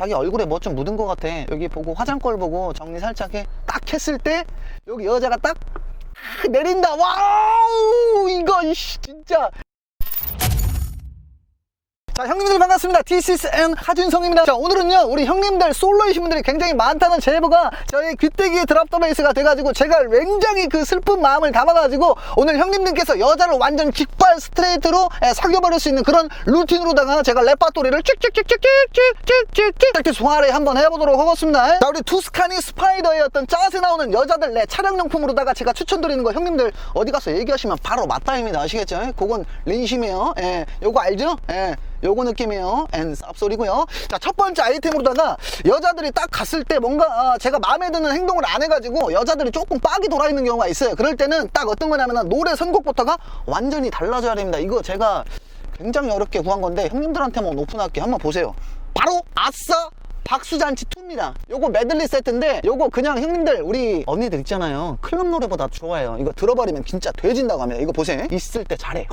자기 얼굴에 뭐 좀 묻은 것 같아. 여기 보고 화장걸 보고 정리 살짝 해 딱 했을 때 여기 여자가 딱 내린다. 와우! 이씨 진짜 자 형님들 반갑습니다 TCSN 하준성입니다 자 오늘은요 우리 형님들 솔로이신 분들이 굉장히 많다는 제보가 저희 귀때기의 드랍더 베이스가 돼가지고 제가 굉장히 그 슬픈 마음을 담아가지고 오늘 형님들께서 여자를 완전 직발 스트레이트로 예, 사귀어버릴 수 있는 그런 루틴으로다가 제가 랩바토리를 찍찍찍찍찍찍찍찍찍 이렇게 소화를 한번 해보도록 하겠습니다 자 우리 투스카니 스파이더의 어떤 짜세 나오는 여자들 내 차량용품으로다가 제가 추천드리는 거 형님들 어디 가서 얘기하시면 바로 맞다입니다 아시겠죠? 예, 그건 린심이에요 예, 요거 알죠? 예. 요거 느낌이에요. 앤 쌉소리고요. 자, 첫 번째 아이템으로다가 여자들이 딱 갔을 때 뭔가 아, 제가 마음에 드는 행동을 안 해가지고 여자들이 조금 빡이 돌아 있는 경우가 있어요. 그럴 때는 딱 어떤 거냐면 노래 선곡부터가 완전히 달라져야 됩니다. 이거 제가 굉장히 어렵게 구한 건데 형님들한테만 오픈할게요. 한번 보세요. 바로 아싸! 박수잔치 2입니다. 요거 메들리 세트인데 요거 그냥 형님들 우리 언니들 있잖아요. 클럽 노래보다 좋아해요. 이거 들어버리면 진짜 돼진다고 합니다. 이거 보세요. 있을 때 잘해.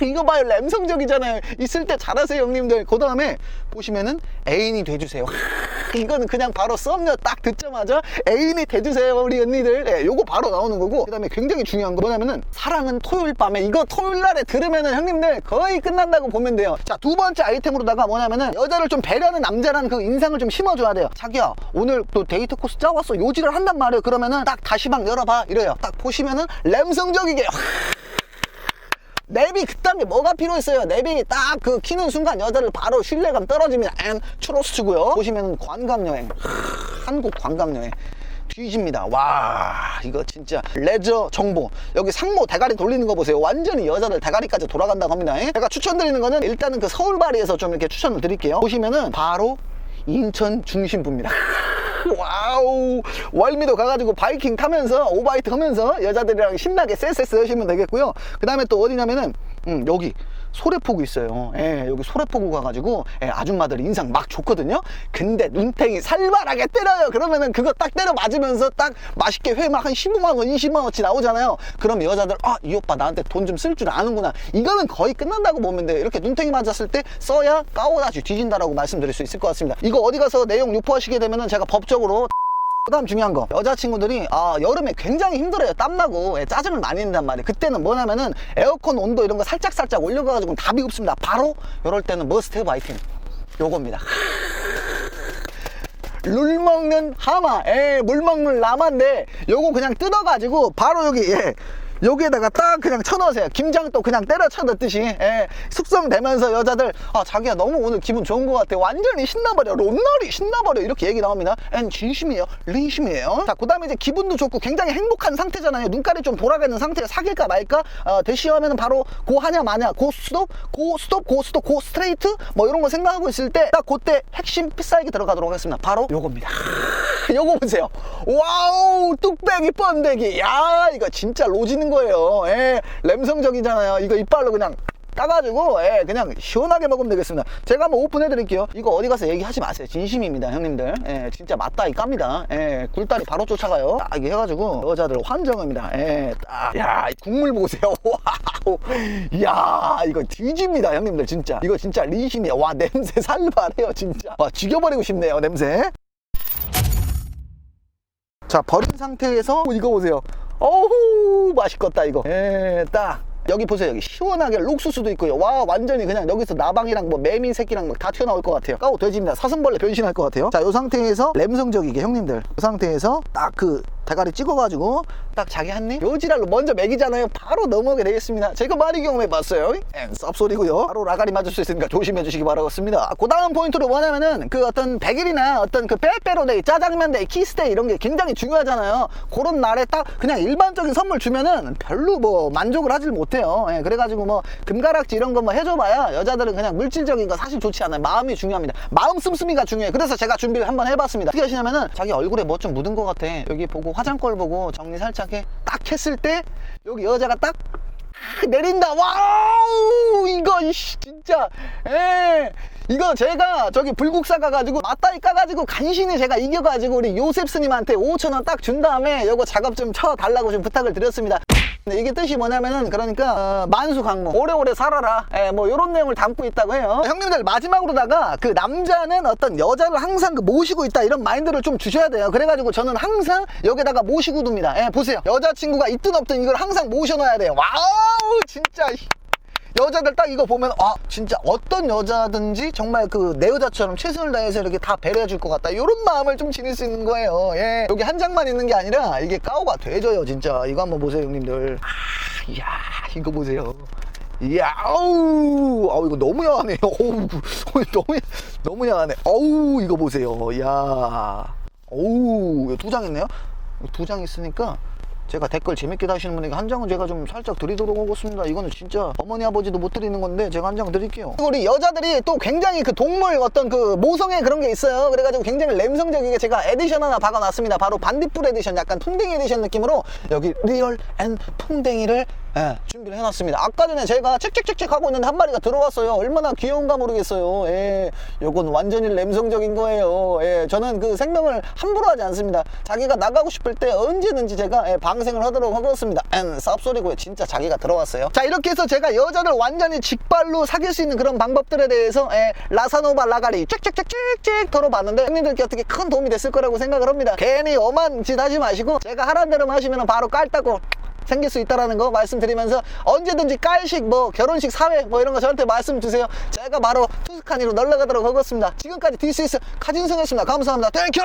이거 봐요. 램성적이잖아요. 있을 때 잘하세요 형님들. 그 다음에 보시면은 애인이 돼주세요. 이거는 그냥 바로 썸녀 딱 듣자마자 애인이 돼주세요 우리 언니들. 예, 요거 바로 나오는 거고. 그 다음에 굉장히 중요한 거 뭐냐면은 사랑은 토요일 밤에 이거 토요일 날에 들으면은 형님들 거의 끝난다고 보면 돼요. 자 두 번째 아이템으로다가 뭐냐면은 여자를 좀 배려하는 남자라는 그 인상을 좀 심어줘야 돼요. 자기야 오늘 또 데이트 코스 짜왔어. 요지를 한단 말이에요. 그러면은 딱 다시방 열어봐. 이래요. 딱 보시면은 램성적이게 랩이 그딴 게 뭐가 필요했어요? 랩이 딱그 키는 순간 여자를 바로 신뢰감 떨어집니다 앤 추로스트고요. 보시면 관광여행. 한국 관광여행. 뒤집니다. 와 이거 진짜 레저 정보. 여기 상모 대가리 돌리는 거 보세요. 완전히 여자들 대가리까지 돌아간다고 합니다. 예? 제가 추천드리는 거는 일단은 그 서울바리에서 좀 이렇게 추천을 드릴게요. 보시면은 바로 인천 중심부입니다 와우. 월미도 가가지고 바이킹 타면서 오바이트 하면서 여자들이랑 신나게 쎄쎄쎄 하시면 되겠고요. 그 다음에 또 어디냐면은 음, 여기 소래포구 있어요. 예, 여기 소래포구 가가지고 예, 아줌마들 인상 막 좋거든요. 근데 눈탱이 살벌하게 때려요. 그러면은 그거 딱 때려 맞으면서 딱 맛있게 회 막 한 15만 원 20만 원치 나오잖아요. 그럼 여자들 아 이 오빠 나한테 돈 좀 쓸 줄 아는구나. 이거는 거의 끝난다고 보면 돼요. 이렇게 눈탱이 맞았을 때 써야 까오다지 뒤진다라고 말씀드릴 수 있을 것 같습니다. 이거 어디 가서 내용 유포하시게 되면은 제가 법적으로 그 다음 중요한 거. 여자친구들이 아 여름에 굉장히 힘들어요. 땀나고. 예, 짜증을 많이 낸단 말이에요. 그때는 뭐냐면은 에어컨 온도 이런 거 살짝살짝 올려가지고 답이 없습니다. 바로 이럴 때는 머스트헤브 아이템 요겁니다. 룰 먹는 하마. 에, 물 먹는 라마인데 요거 그냥 뜯어가지고 바로 여기 예. 여기에다가 딱 그냥 쳐넣으세요. 김장도 그냥 때려쳐 넣듯이. 예. 숙성되면서 여자들 아 자기야 너무 오늘 기분 좋은 것 같아. 완전히 신나버려. 롬날이 신나버려. 이렇게 얘기 나옵니다. 엔 진심이에요. 린심이에요. 자그 다음에 이제 기분도 좋고 굉장히 행복한 상태잖아요. 눈깔이 좀 돌아가는 상태에 사귈까 말까? 어, 대시하면은 바로 고 하냐 마냐. 고 스톱? 고 스톱? 고 스톱? 고 스트레이트? 뭐 이런 거 생각하고 있을 때 딱 그때 핵심 필살기 들어가도록 하겠습니다. 바로 요겁니다 요거 보세요. 와우 뚝배기 번데기. 야 이거 진짜 로지는 거예요. 예, 램성적이잖아요. 이거 이빨로 그냥 따가지고 예, 그냥 시원하게 먹으면 되겠습니다. 제가 한번 오픈해 드릴게요. 이거 어디 가서 얘기하지 마세요. 진심입니다 형님들. 예, 진짜 맞다 이 깝니다. 예, 굴다리 바로 쫓아가요. 딱 이렇게 해가지고 여자들 환정합니다. 예, 딱. 야, 이 국물 보세요. 와우. 야 이거 뒤집니다 형님들 진짜. 이거 진짜 리심이야 와 냄새 살벌해요 진짜. 와 죽여버리고 싶네요 냄새 자 버린 상태에서 이거 보세요. 어우 맛있겠다 이거. 예딱. 여기 보세요 여기. 시원하게 옥수수도 있고요. 와 완전히 그냥 여기서 나방이랑 뭐 매미 새끼랑 막 다 튀어나올 것 같아요. 까오 돼지입니다. 사슴벌레 변신할 것 같아요. 자이 상태에서 램성적이게 형님들. 이 상태에서 딱 그 대가리 찍어가지고 딱 자기 한입? 요지랄로 먼저 먹이잖아요. 바로 넘어오게 되겠습니다. 제가 많이 경험해봤어요. 앤 쌉소리고요. 바로 라가리 맞을 수 있으니까 조심해 주시기 바라겠습니다. 그 다음 포인트로 뭐냐면은 그 어떤 백일이나 어떤 그 빼빼로데이 짜장면데이 키스데이 이런 게 굉장히 중요하잖아요. 그런 날에 딱 그냥 일반적인 선물 주면은 별로 뭐 만족을 하질 못해요. 예, 그래가지고 뭐 금가락지 이런 거 뭐 해줘봐야 여자들은 그냥 물질적인 거 사실 좋지 않아요. 마음이 중요합니다. 마음 씀씀이가 중요해요. 그래서 제가 준비를 한번 해봤습니다. 어떻게 하시냐면은 자기 얼굴에 뭐 좀 묻은 것 같아. 여기 보고 화장걸 보고 정리 살짝 해 딱 했을 때 여기 여자가 딱 내린다. 와우! 이거 이씨, 진짜. 에 이거 제가 저기 불국사 가가지고 맞다이 까가지고 간신히 제가 이겨가지고 우리 요셉스님한테 5천원 딱 준 다음에 요거 작업 좀 쳐달라고 좀 부탁을 드렸습니다 근데 이게 뜻이 뭐냐면은 그러니까 어, 만수강모. 오래오래 살아라. 예, 뭐 이런 내용을 담고 있다고 해요. 형님들 마지막으로다가 그 남자는 어떤 여자를 항상 그 모시고 있다 이런 마인드를 좀 주셔야 돼요. 그래가지고 저는 항상 여기다가 모시고 둡니다. 예, 보세요. 여자친구가 있든 없든 이걸 항상 모셔놔야 돼요. 와우! 진짜 여자들 딱 이거 보면 아 진짜 어떤 여자든지 정말 그 내 여자처럼 최선을 다해서 이렇게 다 배려해 줄 것 같다. 이런 마음을 좀 지닐 수 있는 거예요. 예. 여기 한 장만 있는 게 아니라 이게 까오가 되져요 진짜. 이거 한번 보세요 형님들. 아 이야 이거 보세요. 이야 아우. 아우 이거 너무 야하네요 어우 너무 너무 야하네. 어우 이거 보세요. 이야. 어우 두 장 있네요? 두 장 있으니까 제가 댓글 재밌게 다시는 분에게 한 장은 제가 좀 살짝 드리도록 하겠습니다. 이거는 진짜 어머니 아버지도 못 드리는 건데 제가 한 장 드릴게요. 우리 여자들이 또 굉장히 그 동물 어떤 그 모성애 그런 게 있어요. 그래가지고 굉장히 램성적이게 제가 에디션 하나 박아놨습니다. 바로 반딧불 에디션 약간 풍뎅이 에디션 느낌으로 여기 리얼 앤 풍뎅이를 예, 준비를 해놨습니다. 아까 전에 제가 책책책책 하고 있는데 한 마리가 들어왔어요. 얼마나 귀여운가 모르겠어요. 예, 요건 완전히 램성적인 거예요. 예, 저는 그 생명을 함부로 하지 않습니다. 자기가 나가고 싶을 때 언제든지 제가 예, 방생을 하도록 하겠습니다. 앤 쌉소리고요. 진짜 자기가 들어왔어요. 자, 이렇게 해서 제가 여자를 완전히 직발로 사귈 수 있는 그런 방법들에 대해서 예, 라사노바 라가리 짹짹짹짹짹 털어봤는데 형님들께 어떻게 큰 도움이 됐을 거라고 생각을 합니다. 괜히 엄한 짓 하지 마시고 제가 하라는 대로 하시면 바로 깔따고 생길 수 있다라는 거 말씀드리면서 언제든지 깔식 뭐 결혼식 사회 뭐 이런 거 저한테 말씀 주세요. 제가 바로 투스카니로 놀러 가도록 하겠습니다. 지금까지 디스이스 카진성이었습니다. 감사합니다. 땡큐